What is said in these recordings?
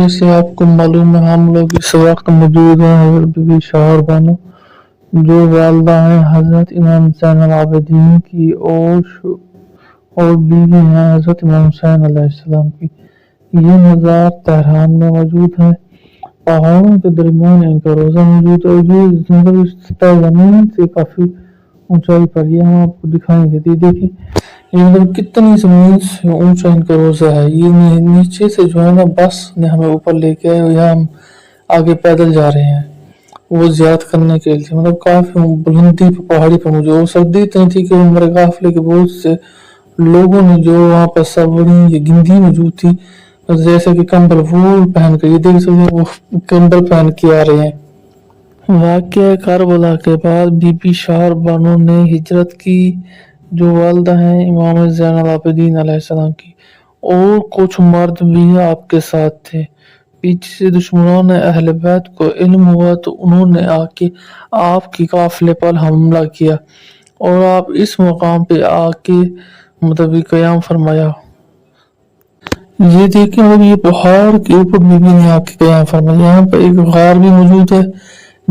جیسے آپ کو معلوم ہے، ہم لوگ اس وقت موجود ہیں، حضرت بی بی بانو، جو والدہ ہیں حضرت امام حسین العابدین کی اور اور بیوی ہیں حضرت امام حسین علیہ السلام کی۔ یہ مزار تہران میں موجود ہے پہاڑوں کے درمیان ان کا روزہ موجود ہے یہ مطلب اس زمین سے کافی اونچائی پر یہ ہم آپ کو دکھائیں گے۔ دیکھیں۔ یہ مطلب کتنی زمین سے اونچا ان کا روزہ ہے یہ نیچے سے جو ہے نا بس نے ہمیں اوپر لے کے آئے یہاں ہم آگے پیدل جا رہے ہیں وہ زیاد کرنے کے لیے مطلب کافی بلندی پہ پہاڑی پہ مجھے وہ سردی اتنی تھی کہ وہ میرے قافلے کے بہت سے لوگوں نے جو وہاں پر سبڑی یہ گندی موجود تھی جیسے کہ کمبل وہ پہن کر یہ دیکھ سکتے وہ کمبل پہن کے آ رہے ہیں واقعہ کربلا کے بعد بی بی شاہ بانو نے ہجرت کی جو والدہ ہیں، امام زین العابدین علیہ السلام کی۔ اور کچھ مرد بھی آپ کے ساتھ تھے۔ پیچھے سے دشمنوں نے اہل بیت کو علم ہوا تو انہوں نے آ کے آپ کی قافلے پر حملہ کیا۔ اور آپ اس مقام پہ آ کے مطلب قیام فرمایا۔ یہ دیکھیں اب یہ پہاڑ کے اوپر بھی نہیں آ کے قیام فرمایا یہاں پہ ایک غار بھی موجود ہے۔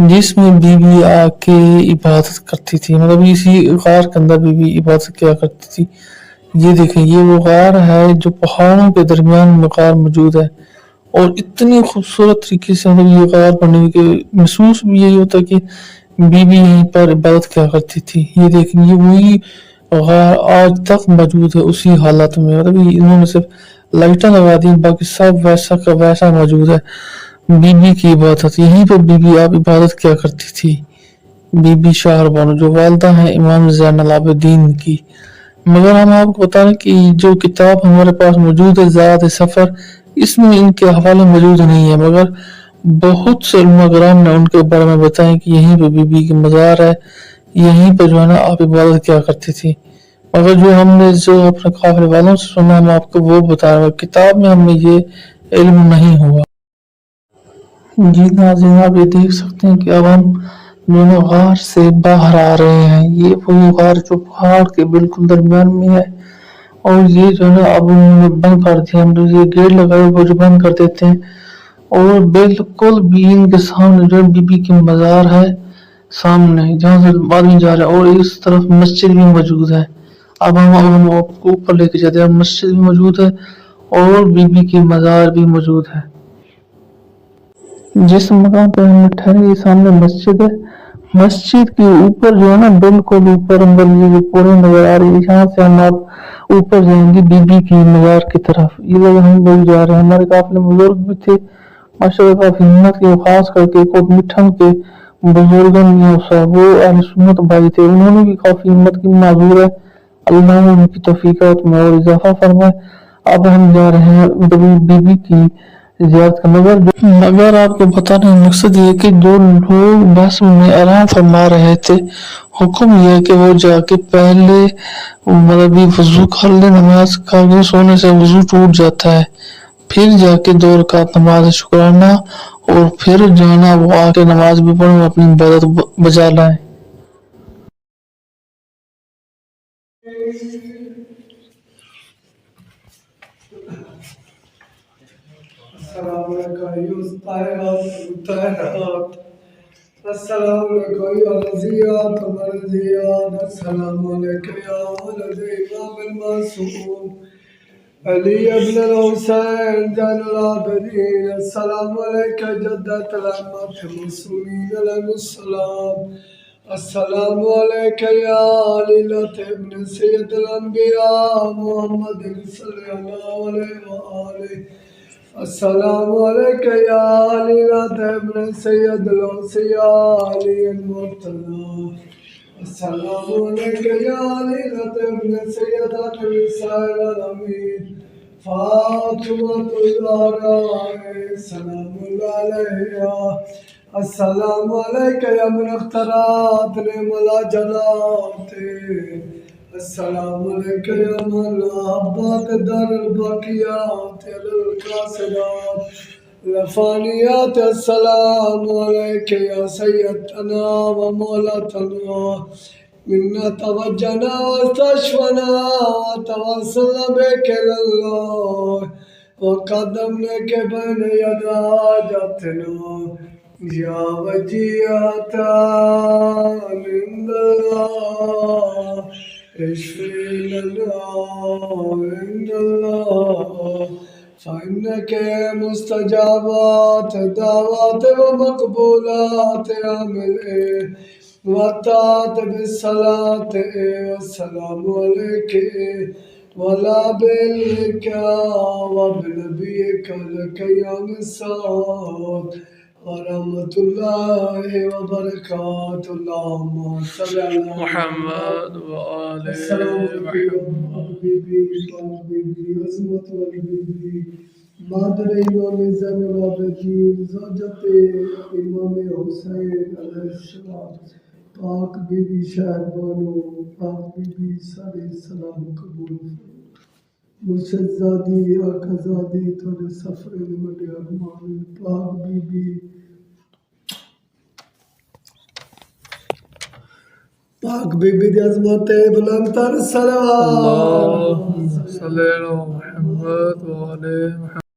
جس میں بی بی آ کے عبادت کرتی تھی مطلب اسی غار کے اندر بی بی عبادت کیا کرتی تھی۔ یہ دیکھیں، یہ وہ غار ہے جو پہاڑوں کے درمیان غار موجود ہے۔ اور اتنی خوبصورت طریقے سے مطلب یہ غار بنی ہوئی کہ محسوس بھی یہی ہوتا کہ بی بی یہیں پر عبادت کیا کرتی تھی۔ یہ دیکھیں، یہ وہی غار آج تک موجود ہے اسی حالت میں۔ مطلب انہوں نے صرف لائٹیں لگا دی باقی سب ویسا کا ویسا موجود ہے۔ بی بی کی عبادت یہیں پر بی بی آپ عبادت کیا کرتی تھی۔ بی بی شاہر بانو جو والدہ ہیں، امام زین العابدین کی۔ مگر ہم آپ کو بتا رہے کہ جو کتاب ہمارے پاس موجود ہے، زیادہ سفر، اس میں ان کے حوالے موجود نہیں ہے مگر بہت سے علماء کرام نے ان کے بارے میں بتایا کہ یہیں پہ بی بی کی مزار ہے، یہیں پہ جو ہے نا آپ عبادت کیا کرتی تھی۔ مگر جو ہم نے جو اپنے قافلے والوں سے سنا، ہم آپ کو وہ بتا رہے ہیں۔ کتاب میں ہمیں یہ علم نہیں ہوا۔ جی ناظرین آپ یہ دیکھ سکتے ہیں کہ اب ہم جو غار سے باہر آ رہے ہیں، یہ وہی غار جو پہاڑ کے بالکل درمیان میں ہے۔ اور یہ جو ہے نا، اب انہوں نے بند کر دیا۔ ہم یہ گیٹ لگائے وہ جو بند کر دیتے ہیں۔ اور بالکل بھی ان کے سامنے جو بی بی کی مزار ہے سامنے، جہاں سے آدمی جا رہا ہے۔ اور اس طرف مسجد بھی موجود ہے۔ اب ہم اب ہم آپ کو اوپر لے کے جاتے ہیں۔ مسجد بھی موجود ہے اور بی بی کی مزار بھی موجود ہے۔ جس مقام پر ہم ٹھہرے، یہ سامنے مسجد ہے۔ مسجد کے اوپر جو ہے نا، بالکل اوپر اندر یہ جو کوڑے نظر آ رہی ہے یہاں سے ہم آپ اوپر جائیں گے بی بی کی مزار کی طرف۔ ادھر ہم لوگ جا رہے ہیں۔ ہمارے قافلے بزرگ بھی تھے۔ ماشاء اللہ کافی ہمت کے خاص کر کے کوٹ مٹھن کے بزرگن یا صاحب اہل سنت بھائی تھے۔ انہوں نے بھی کافی ہمت کی معذور ہے۔ اللہ نے ان کی توفیقات میں اور اضافہ فرمائے۔ اب ہم جا رہے ہیں بی بی کی زیارت کا مگر مگر آپ کو بتانے کا مقصد یہ کہ جو لوگ بس میں آرام فرما رہے تھے، حکم یہ کہ وہ جا کے پہلے مطلب وضو کر لے، نماز کا سونے سے وضو ٹوٹ جاتا ہے۔ پھر جا کے دو رکعت نماز شکرانہ اور پھر جانا وہ آ کے نماز بھی پڑھیں اپنی عبادت بجا لائیں۔ الطاهرات السلام عليكم يا رزيات ومرزيات السلام عليك يا ولد إمام المعصوم علي بن الحسين زين العابدين السلام عليك جدة الأئمة المسلمين عليهم السلام السلام عليك يا ليلة ابن سيد الأنبياء محمد صلى الله عليه وآله السلام عليك يا ليلة ابن سيد الأوصياء علي المرتضى السلام عليك يا ليلة ابن سید سيدة نساء العالمين فاطمة الزهراء سلام الله عليها. السلام عليك يا من اخترعت نعم الجلات السلام عليك يا من أحبت دار الباقيات على الكاسرات الفانيات السلام عليك يا سيدنا ومولاتنا منا توجنا واستشفنا وتوصلنا بك إلى الله وقدمنا بين يدا حاجتنا يا وجيهة عند الله اشفي لنا عند الله فإنك مستجابات دعوات ومقبولات عمل وطاعت بالصلاة والسلام عليك ولا بك وبنبيك لك يوم الساعة ورحمة الله وبركاته اللهم صل على محمد السلام عليكم محمد مادر امام زین العابدین زوجت امام حسین علیہ السلام پاک بی بی شہر بانو پاک بی بی سارے سلام قبول مرشد زادی آقا زادی تھوڑے سفر بڑے ارمان، پاک بی بی پاک بی بی دی عظمت بلند تر، سلام۔ اللهم صل على محمد و علیہ محمد۔